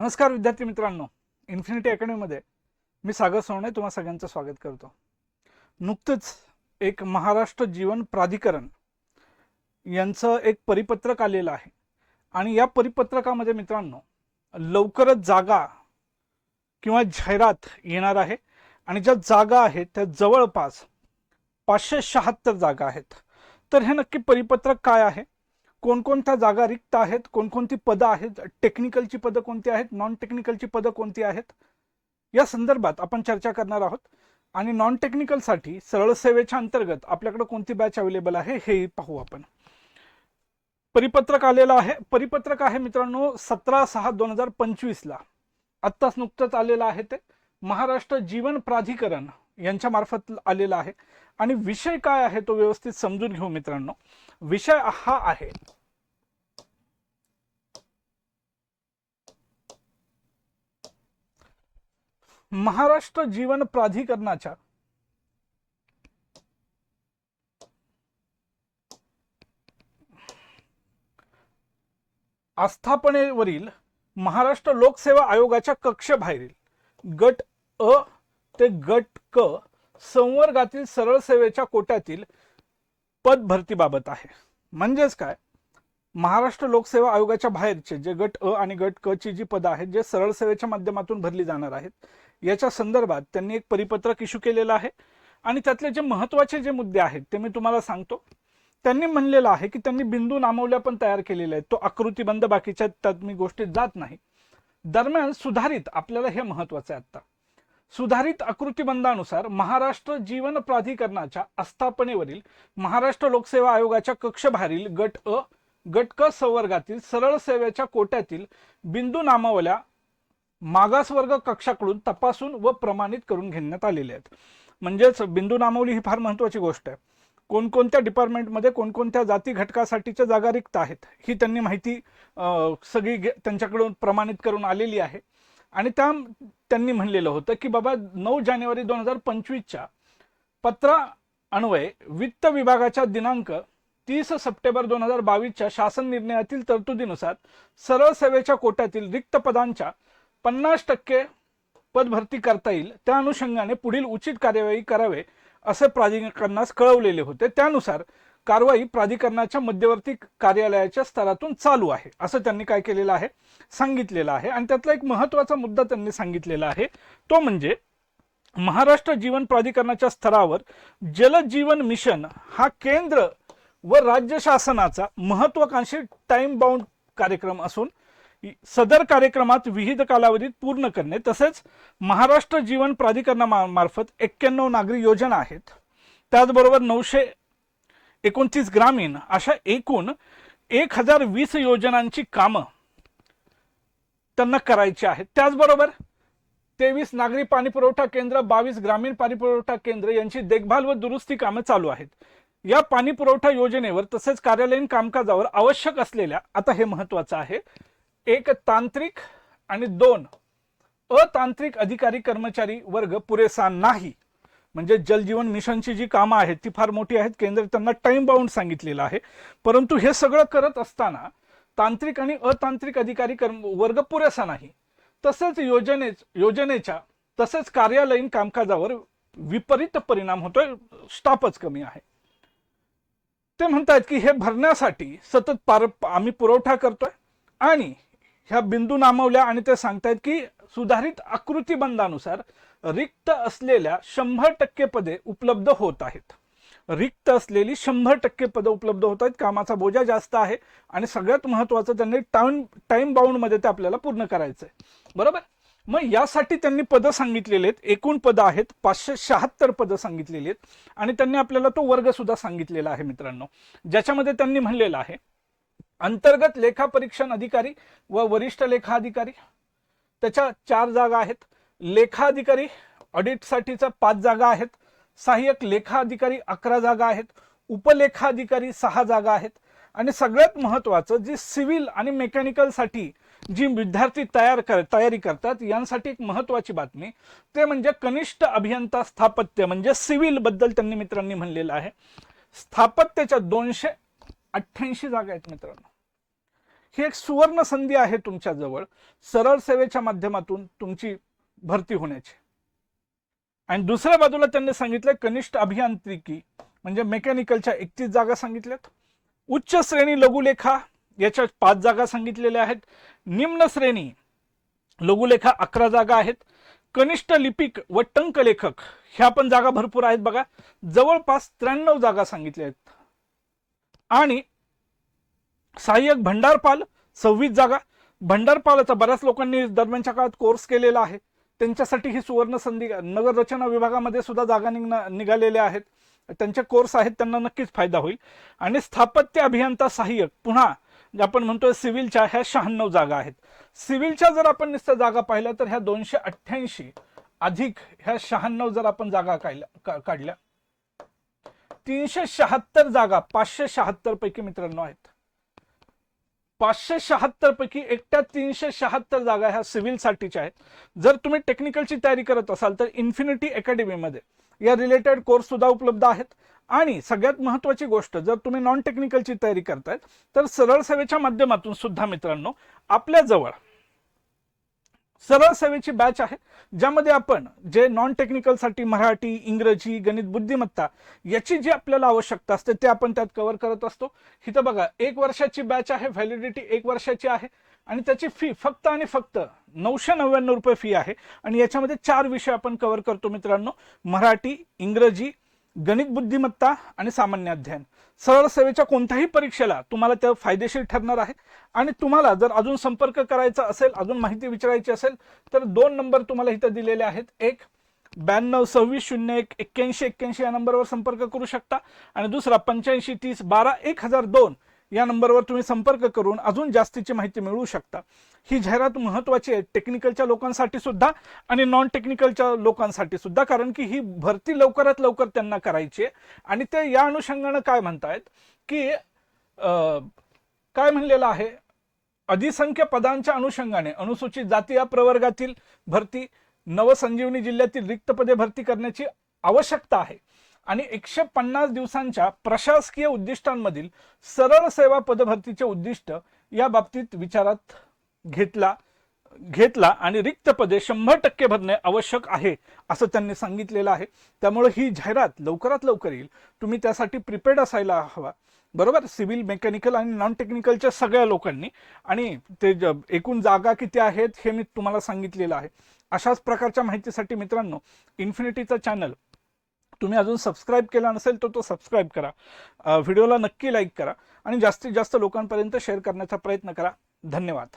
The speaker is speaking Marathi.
नमस्कार विद्यार्थी मित्रांनो. इन्फिनिटी अकॅडमीमध्ये मी सागर सोने तुम्हा सगळ्यांचं स्वागत करतो. नुकतंच एक महाराष्ट्र जीवन प्राधिकरण यांचं एक परिपत्रक आलेलं आहे. आणि या परिपत्रकामध्ये मित्रांनो लवकरच जागा किंवा जाहिरात येणार आहे. आणि ज्या जागा आहेत त्या जवळपास पाचशे शहात्तर जागा आहेत. तर हे नक्की परिपत्रक काय आहे? कोणकोणत्या जागा रिक्त आहेत कोणकोणती पदं आहेत टेक्निकलची पदं कोणती आहेत नॉन टेक्निकलची पदं कोणती आहेत या संदर्भात आपण चर्चा करणार आहोत. आणि नॉन टेक्निकलसाठी सरळ सेवेच्या अंतर्गत आपल्याकडे कोणती बॅच अवेलेबल आहे हे पाहू आपण. परिपत्रक आलेलं आहे. परिपत्रक आहे मित्रांनो सतरा सहा दोन हजार पंचवीसला. आत्ताच नुकतंच आलेलं आहे ते. महाराष्ट्र जीवन प्राधिकरण यांच्यामार्फत आलेला आहे. आणि विषय काय आहे तो व्यवस्थित समजून घेऊ मित्रांनो. विषय हा आहे. महाराष्ट्र जीवन प्राधिकरणाच्या आस्थापनेवरील महाराष्ट्र लोकसेवा आयोगाच्या कक्षेबाहेरील गट अ ते गट क संवर्गातील सरळ सेवेच्या कोट्यातील पद भरतीबाबत आहे. म्हणजेच काय? महाराष्ट्र लोकसेवा आयोगाच्या बाहेरचे जे गट अ आणि गट क ची जी पदं आहेत जे सरळ सेवेच्या माध्यमातून भरली जाणार आहेत याच्या संदर्भात त्यांनी एक परिपत्रक इश्यू केलेलं आहे. आणि त्यातले जे महत्त्वाचे जे मुद्दे आहेत ते मी तुम्हाला सांगतो. त्यांनी म्हणलेलं आहे की त्यांनी बिंदू नामवल्या पण तयार केलेल्या आहेत. तो आकृतीबंद बाकीच्या त्यात मी गोष्टीत जात नाही. दरम्यान सुधारित आपल्याला हे महत्वाचं आहे आता सुधारित आकृतीबंधानुसार महाराष्ट्र जीवन प्राधिकरणाच्या आस्थापनेवरील महाराष्ट्र लोकसेवा आयोगाच्या कक्षबाहेरील गट अ गट क संवर्गातील सरळ सेवेच्या कोट्यातील बिंदू नामावल्या मागासवर्ग कक्षाकडून तपासून व प्रमाणित करून घेण्यात आलेले आहेत. म्हणजेच बिंदू नामावली ही फार महत्वाची गोष्ट आहे. कोणकोणत्या डिपार्टमेंटमध्ये कोणकोणत्या जाती घटकासाठीच्या जागा रिक्त आहेत ही त्यांनी माहिती सगळी घे- त्यांच्याकडून प्रमाणित करून आलेली आहे. आणि त्या त्यांनी म्हणलेलं होतं की बाबा नऊ जानेवारी दोन हजार पंचवीसच्या पत्रा अन्वये वित्त विभागाच्या दिनांक तीस सप्टेंबर दोन हजार बावीसच्या शासन निर्णयातील तरतुदीनुसार सरळ सेवेच्या कोट्यातील रिक्त पदांच्या पन्नास टक्के पदभरती करता येईल. त्या अनुषंगाने पुढील उचित कार्यवाही करावे असे प्राधिकरणास कळवलेले होते. त्यानुसार कारवाई प्राधिकरणाच्या मध्यवर्ती कार्यालयाच्या स्तरातून चालू आहे. असं त्यांनी काय केलेलं आहे? सांगितलेलं आहे. आणि त्यातला एक महत्त्वाचा मुद्दा त्यांनी सांगितलेला आहे. तो म्हणजे महाराष्ट्र जीवन प्राधिकरणाच्या स्तरावर जलजीवन मिशन हा केंद्र व राज्य शासनाचा महत्वाकांक्षी टाइम बाउंड कार्यक्रम असून सदर कार्यक्रमात विविध कालावधीत पूर्ण करणे तसेच महाराष्ट्र जीवन प्राधिकरणामार्फत एक्क्याण्णव नागरी योजना आहेत. त्याचबरोबर नऊशे एकोणतीस ग्रामीण अशा एकूण एक हजार वीस योजनांची कामं त्यांना करायची आहेत. त्याचबरोबर तेवीस नागरी पाणी पुरवठा केंद्र बावीस ग्रामीण पाणी पुरवठा केंद्र यांची देखभाल व दुरुस्ती कामं चालू आहेत. या पाणी पुरवठा योजनेवर तसेच कार्यालयीन कामकाजावर आवश्यक असलेल्या आता हे महत्वाचं आहे एक तांत्रिक आणि दोन अतांत्रिक अधिकारी कर्मचारी वर्ग पुरेसा नाही. म्हणजे जलजीवन मिशनची जी कामं आहेत ती फार मोठी आहेत. केंद्र त्यांना टाइम बाउंड सांगितलेलं आहे. परंतु हे सगळं करत असताना तांत्रिक आणि अतांत्रिक अधिकारी कर्म वर्ग पुरेसा नाही. तसेच योजने योजनेच्या तसेच कार्यालयीन कामकाजावर विपरीत परिणाम होतोय. स्टाफच कमी आहे. ते म्हणतात की हे भरण्यासाठी सतत पार आम्ही पुरवठा करतोय आणि ह्या बिंदू नामवल्या आणि ते सांगतायत की सुधारित आकृतीबंधानुसार रिक्त असलेल्या शंभर टक्के पदे उपलब्ध होत आहेत. रिक्त असलेली शंभर टक्के पदं उपलब्ध होत आहेत. कामाचा बोजा जास्त आहे आणि सगळ्यात महत्वाचं त्यांनी टाइम टाइम बाउंडमध्ये ते आपल्याला पूर्ण करायचंय. बरोबर? मग यासाठी त्यांनी पदं सांगितलेले आहेत. एकूण पदं आहेत. पाचशे शहात्तर पदं सांगितलेली आहेत. आणि त्यांनी आपल्याला तो वर्ग सुद्धा सांगितलेला आहे मित्रांनो. ज्याच्यामध्ये त्यांनी म्हणलेलं आहे अंतर्गत लेखापरीक्षण अधिकारी व वरिष्ठ लेखा अधिकारी त्याच्या चार जागा आहेत. लेखा अधिकारी ऑडिटसाठीच्या पाच जागा आहेत. सहाय्यक लेखा अधिकारी अकरा जागा आहेत. उपलेखा अधिकारी सहा जागा आहेत. आणि सगळ्यात महत्वाचं जी सिव्हिल आणि मेकॅनिकलसाठी जी विद्यार्थी तयार कर तयारी करतात यांसाठी एक महत्वाची बातमी ते म्हणजे कनिष्ठ अभियंता स्थापत्य म्हणजे सिव्हिलबद्दल त्यांनी मित्रांनी म्हणलेलं आहे. स्थापत्याच्या दोनशे अठ्ठ्याऐंशी जागा आहेत मित्रांनो. ही एक सुवर्ण संधी आहे तुमच्याजवळ. सरळ सेवेच्या माध्यमातून तुमची भरती होण्याची. आणि दुसऱ्या बाजूला त्यांनी सांगितलं कनिष्ठ अभियांत्रिकी म्हणजे मेकॅनिकलच्या एकतीस जागा सांगितल्यात. उच्च श्रेणी लघुलेखा याच्या पाच जागा सांगितलेल्या आहेत. निम्न श्रेणी लघुलेखा अकरा जागा आहेत. कनिष्ठ लिपिक व टंकलेखक ह्या पण जागा भरपूर आहेत बघा. जवळपास त्र्याण्णव जागा सांगितल्या आहेत. आणि सहाय्यक भंडारपाल सव्वीस जागा. भंडारपालाचा बऱ्याच लोकांनी दरम्यानच्या काळात कोर्स केलेला आहे. त्यांच्यासाठी ही सुवर्ण संधी नगर रचना विभागामध्ये सुद्धा जागा निघणा निघालेल्या आहेत. त्यांचे कोर्स आहेत त्यांना नक्कीच फायदा होईल. आणि स्थापत्य अभियंता सहाय्यक पुन्हा जे आपण म्हणतोय सिव्हिलच्या ह्या शहाण्णव जागा आहेत. सिव्हिलच्या जर आपण नुसत्या जागा पाहिल्या तर ह्या दोनशे अठ्ठ्याऐंशी अधिक ह्या शहाण्णव जर आपण जागा काढल्या का- काढल्या तीनशे शहात्तर जागा पाचशे शहात्तर पैकी मित्रांनो आहेत. पाचशे शहात्तर पैकी एकट्या तीनशे शहात्तर जागा ह्या सिव्हिलसाठीच्या आहेत. जर तुम्ही टेक्निकलची तयारी करत असाल तर इन्फिनिटी अकॅडमीमध्ये या रिलेटेड कोर्स सुद्धा उपलब्ध आहेत. आणि सगळ्यात महत्वाची गोष्ट जर तुम्ही नॉन टेक्निकलची तयारी करतायत तर सरळ सेवेच्या माध्यमातून सुद्धा मित्रांनो आपल्याजवळ सरळ सेवेची बॅच आहे ज्यामध्ये आपण जे नॉन टेक्निकलसाठी मराठी इंग्रजी गणित बुद्धिमत्ता याची जी आपल्याला आवश्यकता असते ते आपण त्यात कव्हर करत असतो. इथं बघा एक वर्षाची बॅच आहे व्हॅलिडिटी एक वर्षाची आहे आणि त्याची फी फक्त आणि फक्त नऊशे नव्याण्णव रुपये फी आहे. आणि याच्यामध्ये चार विषय आपण कव्हर करतो मित्रांनो. मराठी इंग्रजी गणित बुद्धिमत्ता आणि सामान्य अध्ययन. सरळ सेवेच्या कोणत्याही परीक्षेला तुम्हाला ते फायदेशीर ठरणार आहे. आणि तुम्हाला जर अजून संपर्क करायचा असेल अजून माहिती विचारायची असेल तर दोन नंबर तुम्हाला इथं दिलेले आहेत. एक ब्याण्णव सव्वीस शून्य एक एक्क्याऐंशी एक्क्याऐंशी या नंबरवर संपर्क करू शकता. आणि दुसरा पंच्याऐंशी तीस बारा एक हजार दोन या नंबरवर तुम्ही संपर्क करून अजून जास्तीची माहिती मिळवू शकता. ही जाहिरात महत्वाची आहे. टेक्निकलच्या लोकांसाठी सुद्धा आणि नॉन टेक्निकलच्या लोकांसाठी सुद्धा कारण की ही भरती लवकरात लवकर त्यांना करायची आहे. आणि ते या अनुषंगानं काय म्हणतायत की काय म्हणलेलं आहे? अधिसंख्य पदांच्या अनुषंगाने अनुसूचित जाती या प्रवर्गातील भरती नवसंजीवनी जिल्ह्यातील रिक्त पदे भरती करण्याची आवश्यकता आहे. आणि एकशे पन्नास दिवसांच्या प्रशासकीय उद्दिष्टांमधील सरळ सेवा पदभरतीचे उद्दिष्ट या बाबतीत विचारात घेतला घेतला आणि रिक्त पदे शंभर टक्के भरणे आवश्यक आहे असं त्यांनी सांगितलेलं आहे. त्यामुळे ही जाहिरात लवकरात लवकर येईल. तुम्ही त्यासाठी प्रिपेअर्ड असायला हवा. बरोबर? सिव्हिल मेकॅनिकल आणि नॉन टेक्निकलच्या सगळ्या लोकांनी. आणि ते ज- एकूण जागा किती आहेत हे मी तुम्हाला सांगितलेलं आहे. अशाच प्रकारच्या माहितीसाठी मित्रांनो इन्फिनिटीचा चॅनल. तुम्ही अजून सबस्क्राईब केला नसेल तर तो सबस्क्राईब करा. व्हिडिओला नक्की लाईक करा आणि जास्तीत जास्त लोकांपर्यंत शेअर करण्याचा प्रयत्न करा. धन्यवाद.